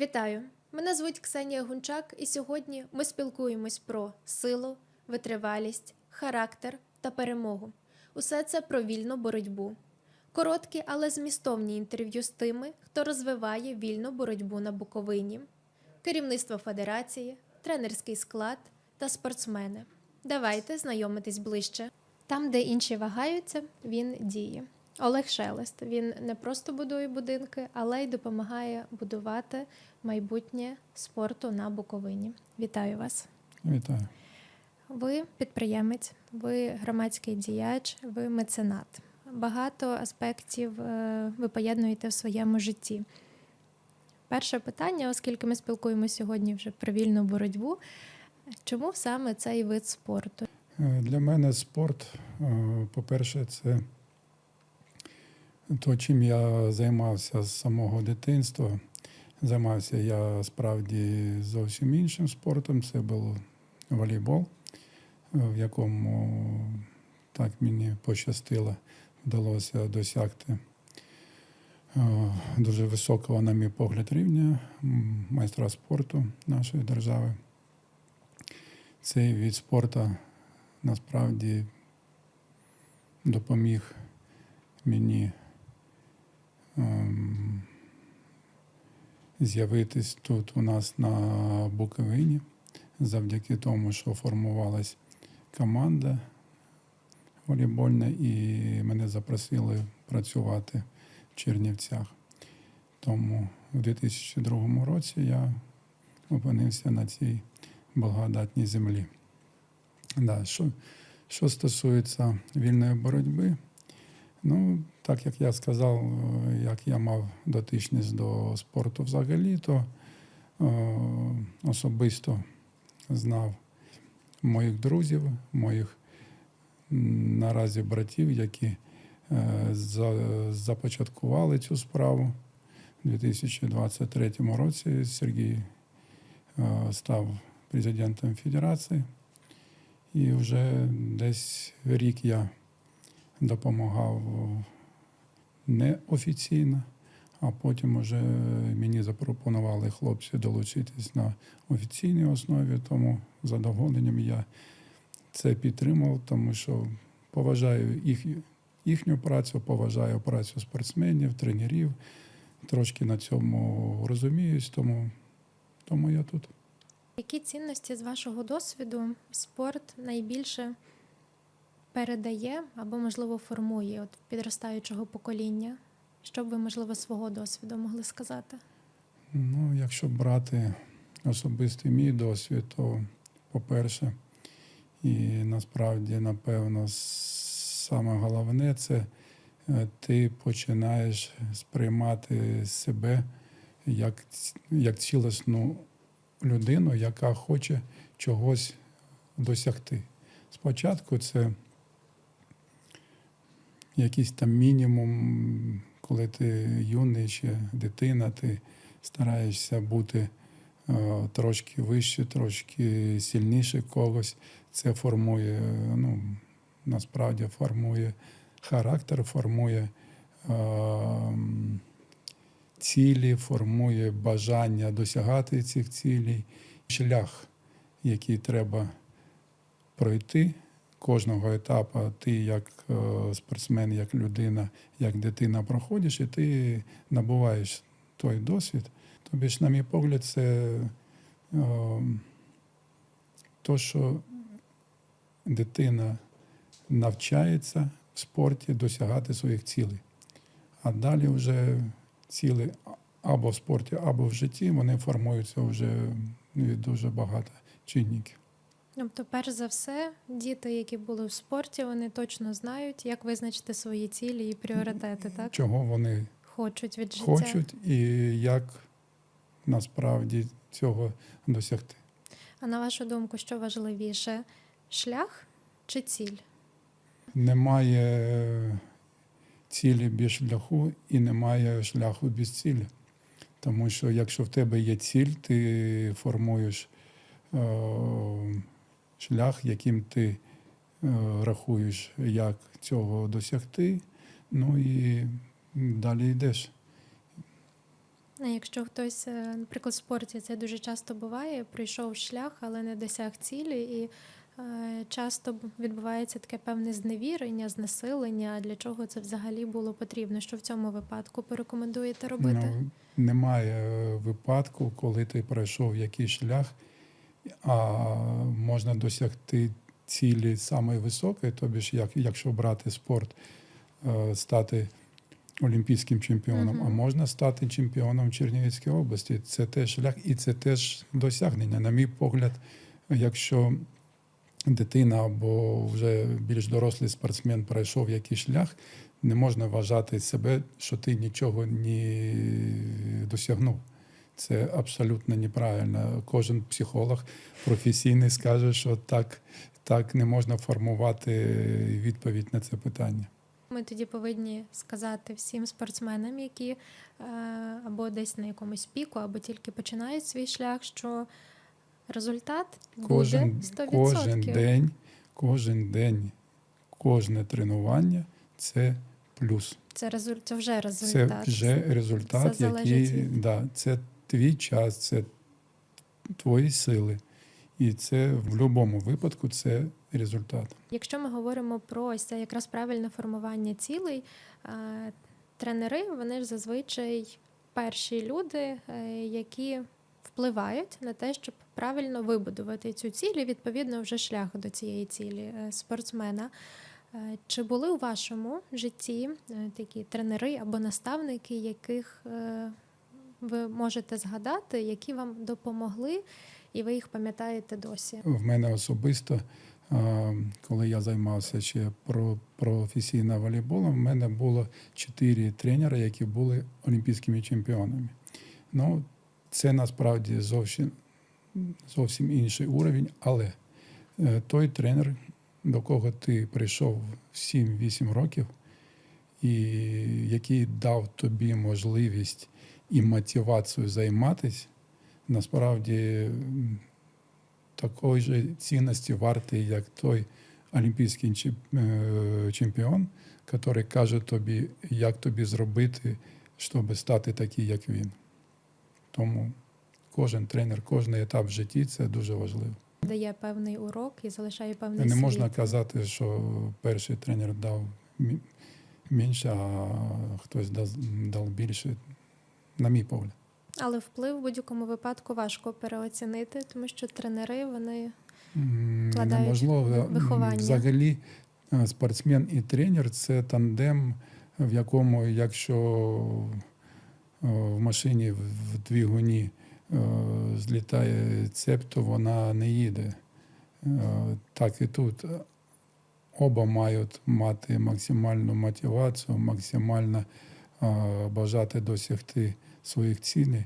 Вітаю! Мене звуть Ксенія Гунчак, і сьогодні ми спілкуємось про силу, витривалість, характер та перемогу. Усе це про вільну боротьбу. Короткі, але змістовні інтерв'ю з тими, хто розвиває вільну боротьбу на Буковині, керівництво федерації, тренерський склад та спортсмени. Давайте знайомитись ближче. Там, де інші вагаються, він діє. Олег Шелест. Він не просто будує будинки, але й допомагає будувати майбутнє спорту на Буковині. Вітаю вас! Вітаю. Ви підприємець, ви громадський діяч, ви меценат. Багато аспектів е, ви поєднуєте в своєму житті. Перше питання, оскільки ми спілкуємося сьогодні вже про вільну боротьбу, чому саме цей вид спорту? Е, Для мене спорт, е, по-перше, це то, чим я займався з самого дитинства. Займався я справді зовсім іншим спортом. Це був волейбол, в якому так мені пощастило, вдалося досягти е, дуже високого, на мій погляд, рівня майстра спорту нашої держави. Цей від спорту насправді допоміг мені з'явитись тут у нас на Буковині завдяки тому, що формувалась команда волейбольна, і мене запросили працювати в Чернівцях. Тому у 2002 році я опинився на цій благодатній землі. Да, що, що стосується вільної боротьби, ну, так як я сказав, е, як я мав дотичність до спорту взагалі, то е, особисто знав моїх друзів, моїх наразі братів, які е, за, започаткували цю справу у 2023 році. Сергій став президентом Федерації. І вже десь рік я допомагав неофіційно, а потім вже мені запропонували хлопці долучитись на офіційній основі, тому задоволенням я це підтримав, тому що поважаю їх, їхню працю, поважаю працю спортсменів, тренерів, трошки на цьому розуміюсь, тому, тому я тут. Які цінності з вашого досвіду спорт найбільше передає або, можливо, формує от підростаючого покоління? Що б ви, можливо, свого досвіду могли сказати? Ну, якщо брати особистий мій досвід, то, по-перше, і насправді, напевно, саме головне це е, ти починаєш сприймати себе як, як цілісну людину, яка хоче чогось досягти. Спочатку це якийсь там мінімум, коли ти юний чи дитина, ти стараєшся бути е, трошки вище, трошки сильніше когось. Це формує, ну, насправді формує характер, формує е, цілі, формує бажання досягати цих цілей, шлях, який треба пройти кожного етапу. Ти як е, спортсмен, як людина, як дитина проходиш, і ти набуваєш той досвід. Тобі ж, на мій погляд, це е, то, що дитина навчається в спорті досягати своїх цілей. А далі вже цілі або в спорті, або в житті, вони формуються вже від дуже багато чинників. Тобто, перш за все, діти, які були в спорті, вони точно знають, як визначити свої цілі і пріоритети, так? Чого вони Хочуть від життя. хочуть і як насправді цього досягти. А на вашу думку, що важливіше шлях чи ціль? Немає цілі без шляху і немає шляху без цілі. Тому що якщо в тебе є ціль, ти формуєш е, шлях, яким ти е, рахуєш, як цього досягти, ну і далі йдеш. А якщо хтось, е, наприклад, в спорті це дуже часто буває, пройшов шлях, але не досяг цілі, і е, часто відбувається таке певне зневірення, знесилення. Для чого це взагалі було потрібно? Що в цьому випадку порекомендуєте робити? Ну, немає е, випадку, коли ти пройшов якийсь шлях, а можна досягти цілі самої високої, тобі ж, як, якщо брати спорт, е, стати олімпійським чемпіоном, Мгм. а можна стати чемпіоном Чернігівської області. Це теж шлях і це теж досягнення. На мій погляд, якщо дитина або вже більш дорослий спортсмен пройшов якийсь шлях, не можна вважати себе, що ти нічого не досягнув. Це абсолютно неправильно. Кожен психолог професійний скаже, що так, так не можна формувати відповідь на це питання. Ми тоді повинні сказати всім спортсменам, які е, або десь на якомусь піку, або тільки починають свій шлях, що результат Кожен, буде 100%. кожен день, кожен день, кожне тренування це плюс. Це, резуль... це вже Це вже результат, Це який від- да, це твій час, це твої сили. І це в будь-якому випадку це результат. Якщо ми говоримо про ось це якраз правильне формування цілей, е, тренери вони ж зазвичай перші люди, е, які впливають на те, щоб правильно вибудувати цю ціль і відповідно вже шлях до цієї цілі е, спортсмена. Чи були у вашому житті такі тренери або наставники, яких ви можете згадати, які вам допомогли, і ви їх пам'ятаєте досі? В мене особисто, коли я займався ще професійним волейболом, в мене було чотири тренери, які були олімпійськими чемпіонами. Ну, це насправді зовсім, зовсім інший уровень, але е, той тренер, до кого ти прийшов 7-8 років, і який дав тобі можливість мотивацію займатися, насправді такої ж цінності вартий, як той олімпійський е, чемпіон, який каже тобі, як тобі зробити, щоб стати такий, як він. Тому кожен тренер, кожен етап в житті це дуже важливо. Дає певний урок і залишає певний Не можна казати, що перший тренер дав менше, а хтось дав більше, на мій погляд. Але вплив в будь-якому випадку важко переоцінити, тому що тренери вони Вкладають Неможливо виховання. взагалі е, спортсмен і тренер це тандем, в якому, якщо е, в машині в двигуні е, злітає цеп, то вона не їде. Так і тут. Оба мають мати максимальну мотивацію, максимально бажати досягти своїх цілей,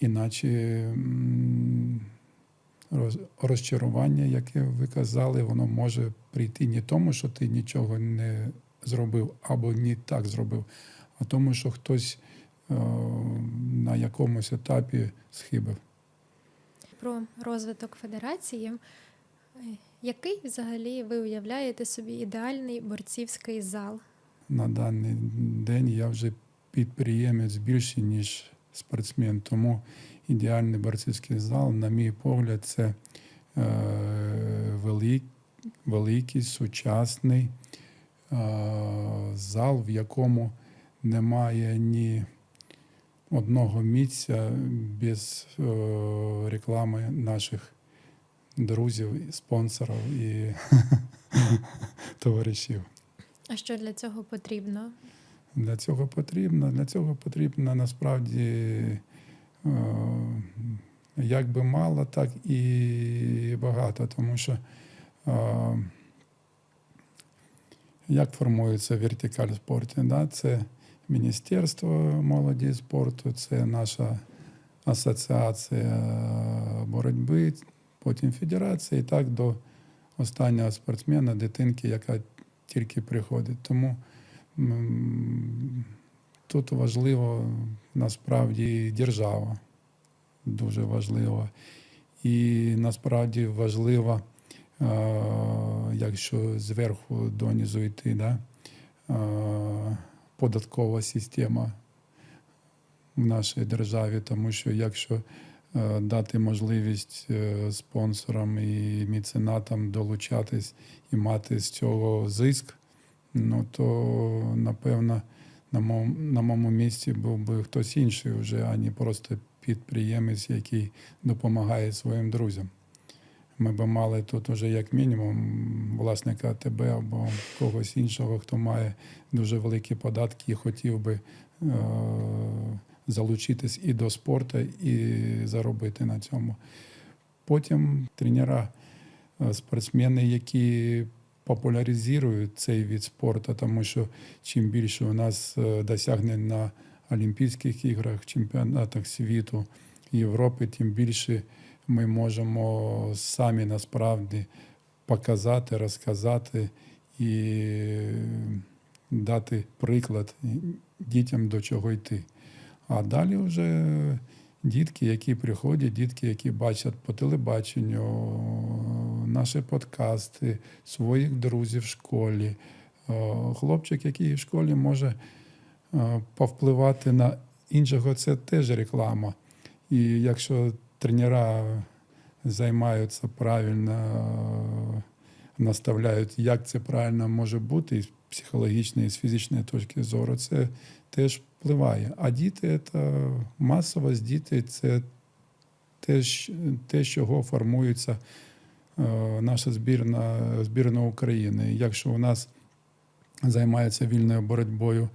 іначе розчарування, яке ви казали, воно може прийти не тому, що ти нічого не зробив або не так зробив, а тому, що хтось е, на якомусь етапі схибив. про розвиток федерації. Який взагалі ви уявляєте собі ідеальний борцівський зал? На даний день я вже підприємець більше, ніж спортсмен. Тому ідеальний борцівський зал, на мій погляд, це е, велик, великий, сучасний е, зал, в якому немає ні одного місця без е, реклами наших друзів, спонсорів і товаришів. А що для цього потрібно? Для цього потрібно, для цього потрібно насправді е, як би мало, так і багато, тому що е, як формується вертикаль в? Да? Це Міністерство молоді і спорту, це наша асоціація боротьби, потім федерація, і так до останнього спортсмена, дитинки, яка тільки приходить. Тому тут важливо насправді держава. Дуже важливо. І насправді важливо, е, якщо зверху донизу йти, да, е, податкова система. в нашій державі, тому що якщо е, дати можливість спонсорам і меценатам долучатись і мати з цього зиск, ну то напевно на моєму, на моєму місці був би хтось інший вже, а не просто підприємець, який допомагає своїм друзям. Ми б мали тут уже як мінімум власника АТБ або когось іншого, хто має дуже великі податки і хотів би е- залучитись і до спорту, і заробити на цьому. Потім тренера, е, спортсмени, які популяризують цей від спорту, тому що чим більше у нас е, досягнень на Олімпійських іграх, чемпіонатах світу, Європи, тим більше ми можемо самі насправді показати, розказати і дати приклад дітям до чого йти. А далі вже дітки, які приходять, дітки, які бачать по телебаченню наші подкасти, своїх друзів в школі. Е, Хлопчик, який в школі може е, повпливати на іншого, це теж реклама. І якщо тренера займаються правильно, е, наставляють, як це правильно може бути, з психологічної, і з фізичної точки зору, це теж впливає. А діти це масовість, діти це те, те, з чого формується е, наша збірна, збірна України. Якщо у нас займається вільною боротьбою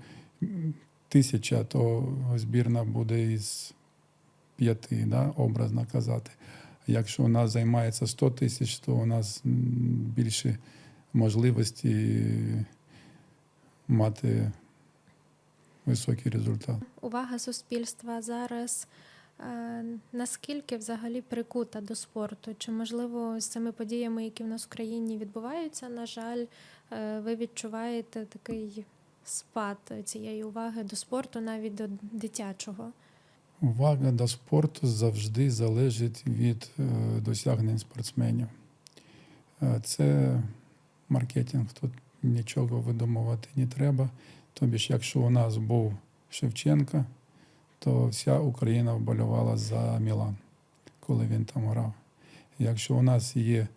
тисяча, то збірна буде із п'яти, да, образно казати. Якщо у нас займається 100 тисяч, то у нас більше можливості мати високий результат. Увага суспільства зараз е, наскільки взагалі прикута до спорту? Чи можливо з цими подіями, які в нас в країні відбуваються, на жаль, е, ви відчуваєте такий спад цієї уваги до спорту, навіть до дитячого? Увага до спорту завжди залежить від е, досягнень спортсменів. Е, Це маркетинг, тут нічого видумувати не треба. Тобі ж, якщо у нас був Шевченко, то вся Україна вболівала за Мілан, коли він там грав. Якщо у нас є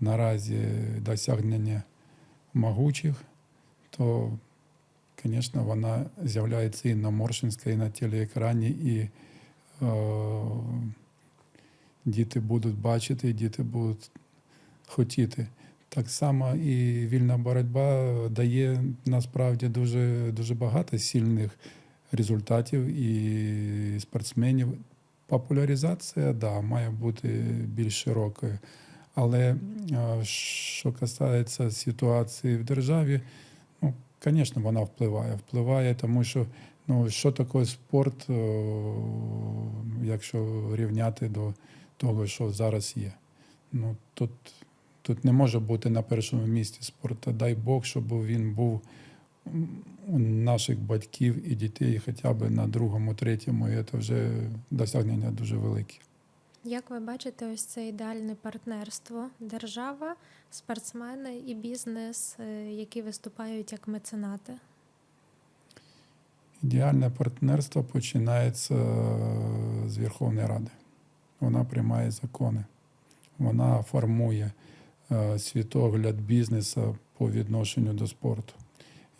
наразі досягнення могучих, то, звісно, вона з'являється і на Моршинська, і на телеекрані, і е, діти будуть бачити, діти будуть хотіти. Так само і вільна боротьба дає насправді дуже, дуже багато сильних результатів і спортсменів. Популяризація, да, має бути більш широкою. Але е, що касається ситуації в державі, ну, звісно, вона впливає. Впливає, тому що ну, що таке спорт, якщо рівняти до того, що зараз є. Ну, тут, тут не може бути на першому місці спорту. Дай Бог, щоб він був наших батьків і дітей хоча б на другому, третьому, і це вже досягнення дуже велике. Як ви бачите, ось це ідеальне партнерство, держава, спортсмени і бізнес, е, які виступають як меценати? Ідеальне партнерство починається е, з Верховної Ради. Вона приймає закони, вона формує е, світогляд бізнесу по відношенню до спорту.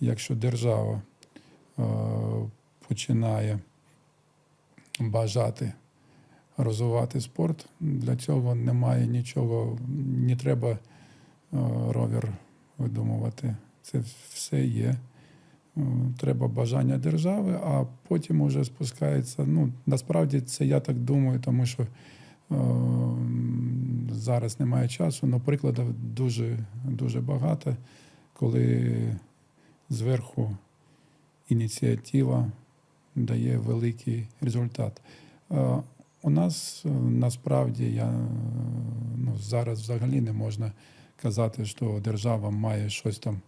Якщо держава е, починає бажати розвивати спорт, для цього немає нічого, не треба е, ровер видумувати. Це все є. Е, Треба бажання держави, а потім уже спускається. Ну, насправді це я так думаю, тому що е, зараз немає часу, але прикладів дуже, дуже багато, коли зверху ініціатива дає великий результат. Е, у нас е, насправді я е, ну, зараз взагалі не можна казати, що держава має щось там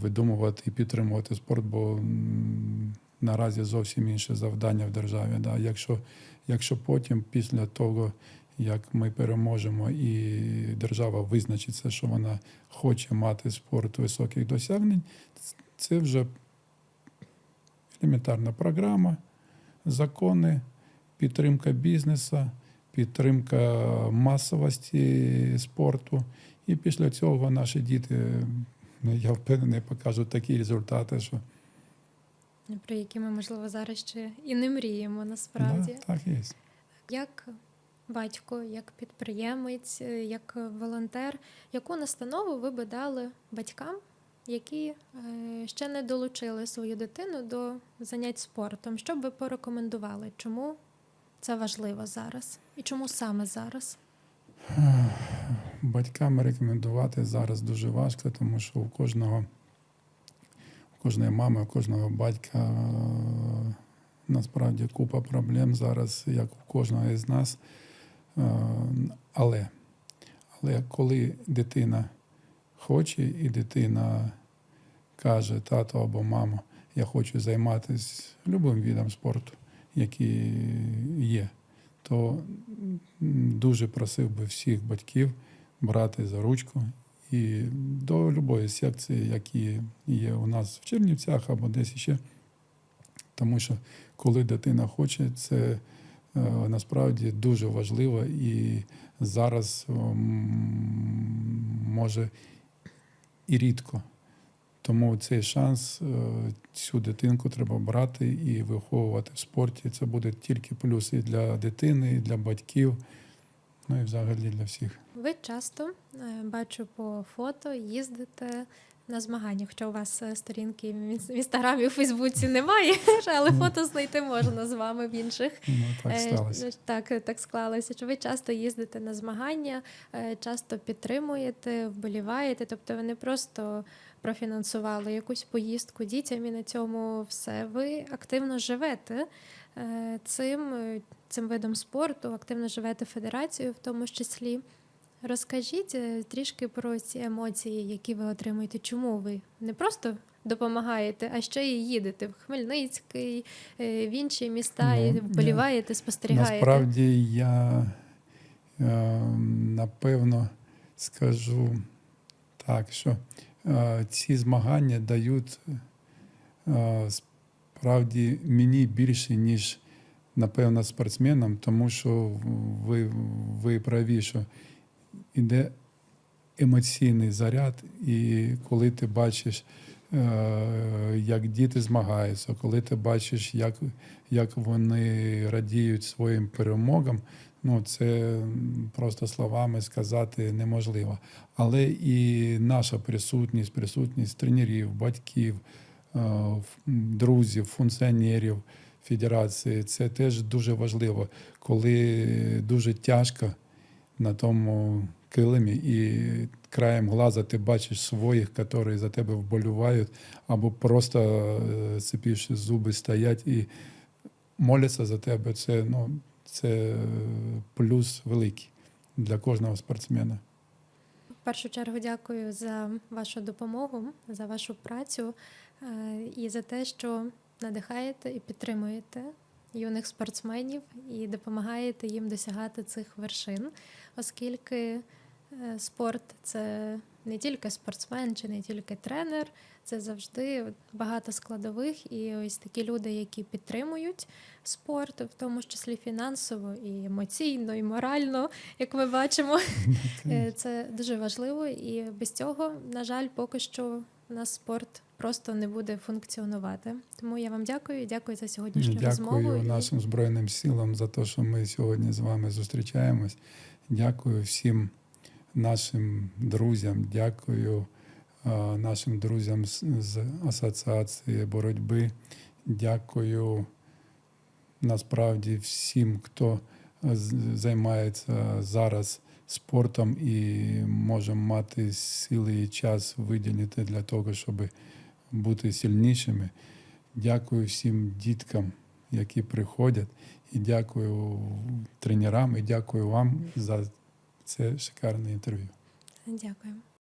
видумувати і підтримувати спорт, бо наразі зовсім інше завдання в державі. Да. Якщо, якщо потім, після того, як ми переможемо і держава визначиться, що вона хоче мати спорт високих досягнень, це вже елементарна програма, закони, підтримка бізнесу, підтримка масовості спорту. І після цього наші діти, ну, я впевнений, покажуть такі результати, що Про які ми, можливо, зараз ще і не мріємо насправді. Да, так є. Як батько, як підприємець, е, як волонтер, яку настанову ви би дали батькам, які е, ще не долучили свою дитину до занять спортом? Що б ви порекомендували? Чому це важливо зараз? І чому саме зараз? Батькам рекомендувати зараз дуже важко, тому що у кожного, у кожної мами, у кожного батька е, насправді купа проблем зараз, як у кожного із нас. Але, але коли дитина хоче і дитина каже тато або мамо, я хочу займатися любим видом спорту, який є, то дуже просив би всіх батьків брати за ручку і до будь-якої секції, які є у нас в Чернівцях або десь ще. Тому що коли дитина хоче, це насправді дуже важливо і зараз може і рідко. Тому цей шанс е, цю дитинку треба брати і виховувати в спорті. Це буде тільки плюс і для дитини, і для батьків, ну і взагалі для всіх. Ви часто е, бачу по фото їздите на змагання, хоча у вас е, сторінки в інс- в Фейсбуці немає, але Ну. фото знайти можна з вами в інших. Ну так Е, ну, Так, е, так склалося. Що ви часто їздите на змагання, е, часто підтримуєте, вболіваєте. Тобто ви не просто профінансували якусь поїздку дітям і на цьому все. Ви активно живете е, цим, е, цим видом спорту, активно живете федерацією в тому числі. Розкажіть е, трішки про ці емоції, які ви отримуєте. Чому ви не просто допомагаєте, а ще й їдете в Хмельницький, е, в інші міста, Ну, і я- вболіваєте, спостерігаєте. Насправді я е, напевно скажу так, що ці змагання дають справді мені більше, ніж напевно спортсменам, тому що ви, ви праві, що іде емоційний заряд, і коли ти бачиш, е, як діти змагаються, коли ти бачиш, як, як вони радіють своїм перемогам, ну це просто словами сказати неможливо. Але і наша присутність, присутність тренерів, батьків, е, друзів, функціонерів федерації, це теж дуже важливо, коли дуже тяжко на тому килимі, і краєм глаза ти бачиш своїх, які за тебе вболівають, або просто е, зуби, стоять і моляться за тебе. Це, ну, це плюс великий для кожного спортсмена. В першу чергу дякую за вашу допомогу, за вашу працю е, і за те, що надихаєте і підтримуєте юних спортсменів і допомагаєте їм досягати цих вершин, оскільки е, спорт це не тільки спортсмен чи не тільки тренер, це завжди багато складових. І ось такі люди, які підтримують спорт, в тому числі фінансово, і емоційно, і морально, як ми бачимо. Е, Це дуже важливо, і без цього, на жаль, поки що у нас спорт просто не буде функціонувати. Тому я вам дякую дякую за сьогоднішню розмову. Дякую нашим Збройним силам за те, що ми сьогодні з вами зустрічаємось. Дякую всім нашим друзям, дякую нашим друзям з, Асоціації боротьби. Дякую насправді всім, хто займається зараз спортом і може мати сили і час виділити для того, щоб бути сильнішими. Дякую всім діткам, які приходять, і дякую тренерам, і дякую вам за це шикарне інтерв'ю. Дякую.